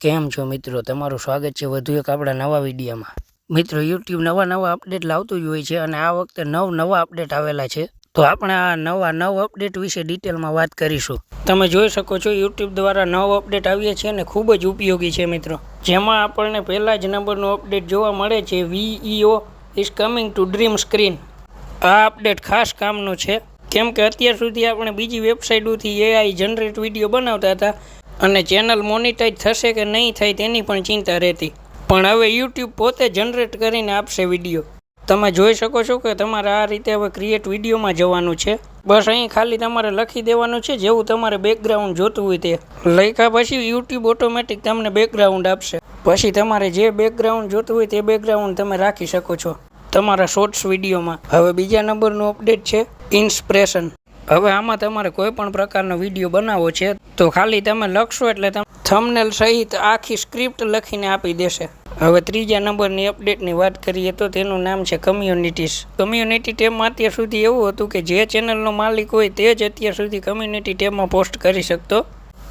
કેમ છો મિત્રો? તમારું સ્વાગત છે વધુ એક આપણા નવા વિડીયોમાં. મિત્રો યુટ્યુબ નવા નવા અપડેટ લાવતું જ હોય છે અને આ વખતે નવ નવા અપડેટ આવેલા છે. તો આપણે આ નવા નવ અપડેટ વિશે ડિટેલમાં વાત કરીશું. તમે જોઈ શકો છો યુટ્યુબ દ્વારા નવ અપડેટ આવીએ છીએ અને ખૂબ જ ઉપયોગી છે મિત્રો. જેમાં આપણને પહેલા જ નંબરનું અપડેટ જોવા મળે છે Veo is coming to dream screen આ અપડેટ ખાસ કામનું છે. કેમ કે અત્યાર સુધી આપણે બીજી વેબસાઇટોથી એઆઈ જનરેટ વીડિયો બનાવતા હતા. અને ચેનલ મોનિટાઈઝ થશે કે નહીં થાય તેની પણ ચિંતા રહેતી. પણ હવે યુટ્યુબ પોતે જનરેટ કરીને આપશે વીડિયો. તમે જોઈ શકો છો કે તમારે આ રીતે હવે ક્રિએટ વિડીયોમાં જવાનું છે. બસ અહીં ખાલી તમારે લખી દેવાનું છે જેવું તમારે બેકગ્રાઉન્ડ જોતું હોય તે. લખ્યા પછી યુટ્યુબ ઓટોમેટિક તમને બેકગ્રાઉન્ડ આપશે. પછી તમારે જે બેકગ્રાઉન્ડ જોતું હોય તે બેકગ્રાઉન્ડ તમે રાખી શકો છો. તમારા શોર્ટ્સ વિડીયોમાં. હવે બીજા નંબરનું અપડેટ છે. ઇન્સ્પિરેશન હવે આમાં તમારે કોઈ પણ પ્રકારનો વીડિયો બનાવવો છે, તો ખાલી તમે લખશો એટલે તમે થમનેલ સહિત આખી સ્ક્રિપ્ટ લખીને આપી દેશે. હવે ત્રીજા નંબરની અપડેટની વાત કરીએ તો તેનું નામ છે કમ્યુનિટીઝ કમ્યુનિટી ટેબમાં અત્યાર સુધી એવું હતું કે જે ચેનલનો માલિક હોય તે જ અત્યાર સુધી કમ્યુનિટી ટેબમાં પોસ્ટ કરી શકતો.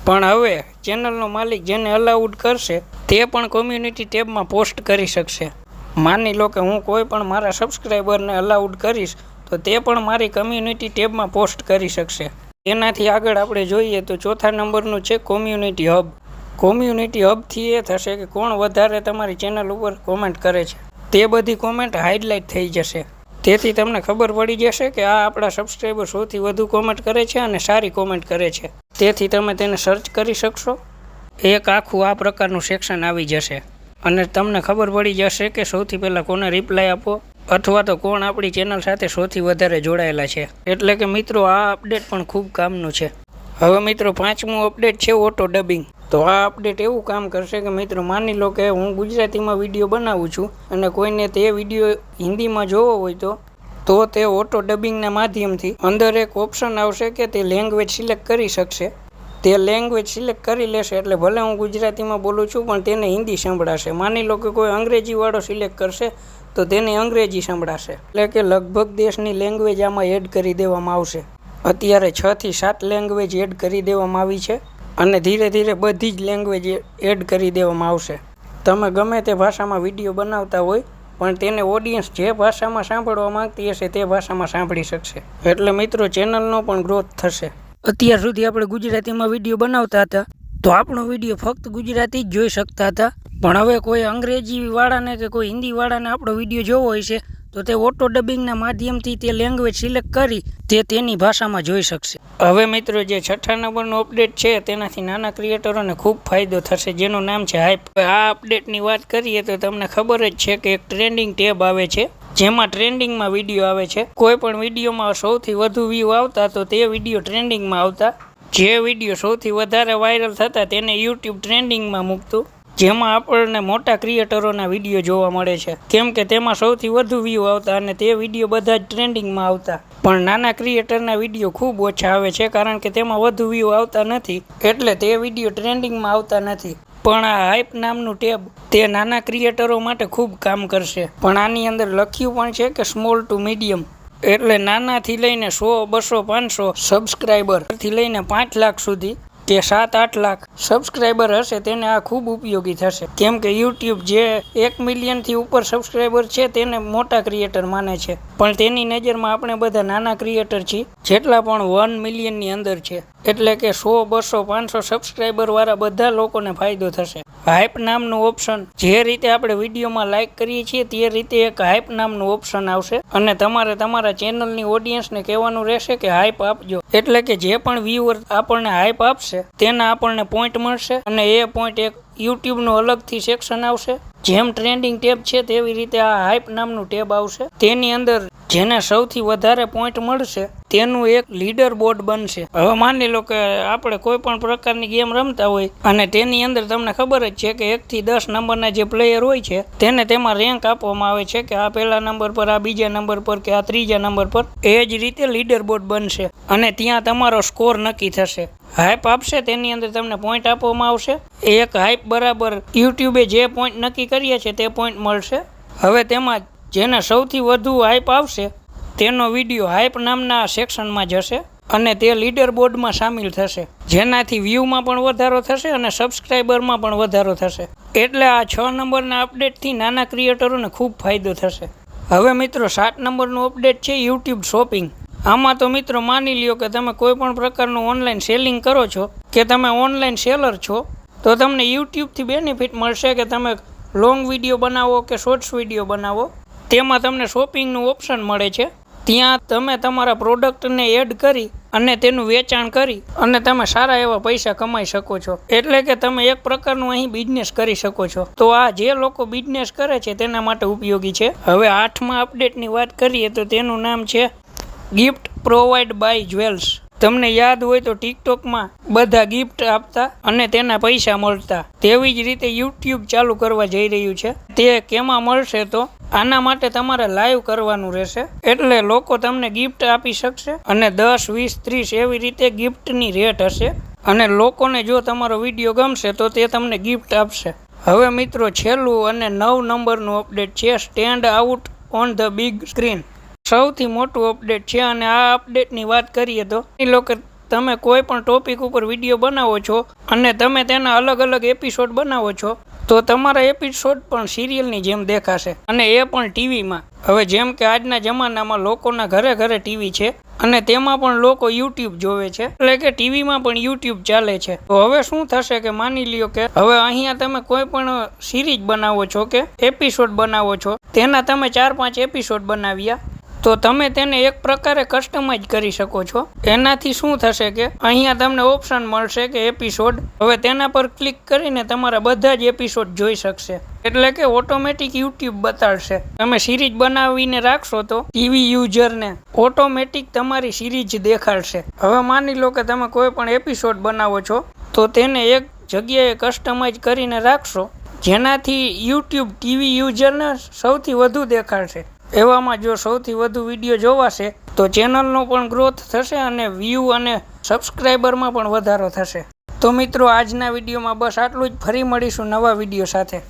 પણ હવે ચેનલનો માલિક જેને અલાઉડ કરશે, તે પણ કોમ્યુનિટી ટેબમાં પોસ્ટ કરી શકશે. માની લો કે હું કોઈ પણ મારા સબસ્ક્રાઈબરને અલાઉડ કરીશ તો તે પણ મારી કમ્યુનિટી ટેબમાં પોસ્ટ કરી શકશે. તેનાથી આગળ આપણે જોઈએ તો ચોથા નંબરનું છે કોમ્યુનિટી હબ કોમ્યુનિટી હબથી એ થશે કે કોણ વધારે તમારી ચેનલ ઉપર કોમેન્ટ કરે છે. તે બધી કોમેન્ટ હાઇલાઇટ થઈ જશે. તેથી તમને ખબર પડી જશે કે આ આપણા સબસ્ક્રાઈબર સૌથી વધુ કોમેન્ટ કરે છે અને સારી કોમેન્ટ કરે છે. તેથી તમે તેને સર્ચ કરી શકશો. એક આખું આ પ્રકારનું સેક્શન આવી જશે. અને તમને ખબર પડી જશે કે સૌથી પહેલાં કોને રિપ્લાય આપો? અથવા તો કોણ આપણી ચેનલ સાથે સૌથી વધારે જોડાયેલા છે? એટલે કે મિત્રો, આ અપડેટ પણ ખૂબ કામનું છે. હવે મિત્રો, પાંચમું અપડેટ છે ઓટો ડબિંગ તો આ અપડેટ એવું કામ કરશે કે મિત્રો, માની લો કે હું ગુજરાતીમાં વીડિયો બનાવું છું અને કોઈને તે વીડિયો હિન્દીમાં જોવો હોય તો તો તે ઓટો ડબિંગના માધ્યમથી અંદર એક ઓપ્શન આવશે કે તે લેંગ્વેજ સિલેક્ટ કરી શકશે. તે લેંગ્વેજ સિલેક્ટ કરી લેશે એટલે ભલે હું ગુજરાતીમાં બોલું છું, પણ તેને હિન્દી સંભળાશે. માની લો કે કોઈ અંગ્રેજીવાળો સિલેક્ટ કરશે તો તેને અંગ્રેજી સંભળાશે. એટલે કે લગભગ દેશની લેંગ્વેજ આમાં એડ કરી દેવામાં આવશે. અત્યારે છ થી સાત લેંગ્વેજ એડ કરી દેવામાં આવી છે અને ધીરે ધીરે બધી જ લેંગ્વેજ એડ કરી દેવામાં આવશે. તમે ગમે તે ભાષામાં વીડિયો બનાવતા હોય, પણ તેને ઓડિયન્સ જે ભાષામાં સાંભળવા માંગતી હશે તે ભાષામાં સાંભળી શકશે. એટલે મિત્રો ચેનલનો પણ ગ્રોથ થશે. અત્યાર સુધી આપણે ગુજરાતીમાં વીડિયો બનાવતા હતા. તો આપણો વીડિયો ફક્ત ગુજરાતી જ જોઈ શકતા હતા. પણ હવે કોઈ અંગ્રેજી વાળાને કે કોઈ હિન્દીવાળાને આપણો વીડિયો જોવો હોય છે, તો તે ઓટો ડબિંગના માધ્યમથી તે લેંગ્વેજ સિલેક્ટ કરી તે તેની ભાષામાં જોઈ શકશે. હવે મિત્રો, જે છઠ્ઠા નંબરનો અપડેટ છે, તેનાથી નાના ક્રિએટરોને ખૂબ ફાયદો થશે, જેનું નામ છે હાઈપ આ અપડેટની વાત કરીએ તો તમને ખબર જ છે કે એક ટ્રેન્ડિંગ ટેબ આવે છે, જેમાં ટ્રેન્ડિંગમાં વીડિયો આવે છે. કોઈ પણ વિડીયોમાં સૌથી વધુ વ્યૂ આવતા તો તે વીડિયો ટ્રેન્ડિંગમાં આવતા. જે વીડિયો સૌથી વધારે વાયરલ થતા તેને યુટ્યુબ ટ્રેન્ડિંગમાં મૂકતું, જેમાં આપણને મોટા ક્રિએટરોના વીડિયો જોવા મળે છે. કેમ કે તેમાં સૌથી વધુ વ્યૂ આવતા અને તે વીડિયો બધા જ ટ્રેન્ડિંગમાં આવતા. પણ નાના ક્રિએટરના વીડિયો ખૂબ ઓછા આવે છે કારણ કે તેમાં વધુ વ્યૂ આવતા નથી, એટલે તે વીડિયો ટ્રેન્ડિંગમાં આવતા નથી. પણ આ હાઇપ નામનું ટેબ તે નાના ક્રિએટરો માટે ખૂબ કામ કરશે. પણ આની અંદર લખ્યું પણ છે કે સ્મોલ ટુ મીડિયમ એટલે નાનાથી લઈને સો, બસો, પાંચસો સબસ્ક્રાઈબરથી લઈને પાંચ લાખ સુધી કે સાત, આઠ લાખ સબસ્ક્રાઈબર હશે તેને આ ખૂબ ઉપયોગી થશે. કેમ કે યુટ્યુબ જે એક મિલિયનથી ઉપર સબસ્ક્રાઈબર છે તેને મોટા ક્રિએટર માને છે. પણ તેની નજરમાં આપણે બધા નાના ક્રિએટર છીએ, જેટલા પણ વન મિલિયનની અંદર છે. એટલે કે સો, બસો, પાંચસો સબસ્ક્રાઈબરવાળા બધા લોકોને ફાયદો થશે. હાઇપ નામનું ઓપ્શન જે રીતે આપણે વિડીયોમાં લાઇક કરીએ છીએ તે રીતે એક હાઇપ નામનું ઓપ્શન આવશે. અને તમારે તમારા ચેનલની ઓડિયન્સને કહેવાનું રહેશે કે હાઇપ આપજો. એટલે કે જે પણ વ્યૂઅર આપણને હાઇપ આપશે, તેના આપણને પોઈન્ટ મળશે અને એ પોઈન્ટ એક યુટ્યુબનું અલગથી સેક્શન આવશે. જેમ ટ્રેન્ડિંગ ટેબ છે તેવી રીતે આ હાઇપ નામનું ટેબ આવશે. તેની અંદર જેને સૌથી વધારે પોઈન્ટ મળશે, તેનું એક લીડર બોર્ડ બનશે. હવે માની લો કે આપણે કોઈ પણ પ્રકારની ગેમ રમતા હોય, અને તેની અંદર તમને ખબર જ છે કે એકથી દસ નંબરના જે પ્લેયર હોય છે, તેને તેમાં રેન્ક આપવામાં આવે છે કે આ પહેલા નંબર પર, આ બીજા નંબર પર કે આ ત્રીજા નંબર પર. એ જ રીતે લીડર બોર્ડ બનશે, અને ત્યાં તમારો સ્કોર નક્કી થશે. હાઇપ આપશે, તેની અંદર તમને પોઈન્ટ આપવામાં આવશે. એક હાઇપ બરાબર યુટ્યુબે જે પોઈન્ટ નક્કી કરીએ છે, તે પોઈન્ટ મળશે. હવે તેમાં જેને સૌથી વધુ હાઇપ આવશે, તેનો વીડિયો હાઇપ નામના સેક્શનમાં જશે અને તે લીડર બોર્ડમાં સામેલ થશે. જેનાથી વ્યૂમાં પણ વધારો થશે અને સબસ્ક્રાઈબરમાં પણ વધારો થશે. એટલે આ છ નંબરના અપડેટથી નાના ક્રિએટરોને ખૂબ ફાયદો થશે. હવે મિત્રો, સાત નંબરનું અપડેટ છે યુટ્યુબ શોપિંગ આમાં તો મિત્રો માની લ્યો કે તમે કોઈ પણ પ્રકારનું ઓનલાઈન સેલિંગ કરો છો, કે તમે ઓનલાઈન સેલર છો, તો તમને યુટ્યુબથી બેનિફિટ મળશે કે તમે લોંગ વીડિયો બનાવો કે શોર્ટ્સ વીડિયો બનાવો. તેમાં તમને શોપિંગનું ઓપ્શન મળે છે. ત્યાં તમે તમારા પ્રોડક્ટને એડ કરી અને તેનું વેચાણ કરી અને તમે સારા એવા પૈસા કમાઈ શકો છો. એટલે કે તમે એક પ્રકારનું અહીં બિઝનેસ કરી શકો છો. તો આ જે લોકો બિઝનેસ કરે છે તેના માટે ઉપયોગી છે. હવે આઠમા અપડેટની વાત કરીએ તો તેનું નામ છે ગિફ્ટ પ્રોવાઈડ બાય જ્વેલ્સ તમને યાદ હોય તો ટિકટોકમાં બધા ગિફ્ટ આપતા અને તેના પૈસા મળતા. તેવી જ રીતે યુટ્યુબ ચાલુ કરવા જઈ રહ્યું છે. તે કેમાં મળશે તો આના માટે તમારે લાઈવ કરવાનું રહેશે. એટલે લોકો તમને ગિફ્ટ આપી શકશે અને દસ, વીસ, ત્રીસ એવી રીતે ગિફ્ટની રેટ હશે. અને લોકોને જો તમારો વીડિયો ગમશે તો તે તમને ગિફ્ટ આપશે. હવે મિત્રો, છેલ્લું અને નવ નંબરનું અપડેટ છે. Stand out on the big screen સૌથી મોટું અપડેટ છે અને આ અપડેટની વાત કરીએ તો એ લોકો તમે કોઈ પણ ટોપિક ઉપર વીડિયો બનાવો છો અને તમે તેના અલગ અલગ એપિસોડ બનાવો છો, તો તમારા એપિસોડ પણ સિરિયલની જેમ દેખાશે. અને એ પણ ટીવીમાં હવે જેમ કે આજના જમાનામાં લોકોના ઘરે ઘરે ટીવી છે અને તેમાં પણ લોકો યુટ્યુબ જોવે છે. એટલે કે ટીવીમાં પણ યુટ્યુબ ચાલે છે. તો હવે શું થશે કે માની લ્યો કે હવે અહીંયા તમે કોઈ પણ સિરીઝ બનાવો છો કે એપિસોડ બનાવો છો, તેના તમે ચાર પાંચ એપિસોડ બનાવ્યા તો તમે તેને એક પ્રકારે કસ્ટમાઇઝ કરી શકો છો. એનાથી શું થશે કે અહીંયા તમને ઓપ્શન મળશે કે એપિસોડ હવે તેના પર ક્લિક કરીને તમારા બધા જ એપિસોડ જોઈ શકશે. એટલે કે ઓટોમેટિક યુટ્યુબ બતાડશે. તમે સિરીઝ બનાવીને રાખશો તો ટીવી યુઝરને ઓટોમેટિક તમારી સિરીઝ દેખાડશે. હવે માની લો કે તમે કોઈ પણ એપિસોડ બનાવો છો, તો તેને એક જગ્યાએ કસ્ટમાઇઝ કરીને રાખશો, જેનાથી યુટ્યુબ ટીવી યુઝરને સૌથી વધુ દેખાડશે. એવામાં જો સૌથી વધુ વીડિયો જોવાશે, તો ચેનલનો પણ ગ્રોથ થશે અને વ્યૂ અને સબસ્ક્રાઈબરમાં પણ વધારો થશે. તો મિત્રો, આજના વિડીયોમાં બસ આટલું જ. ફરી મળીશું નવા વીડિયો સાથે.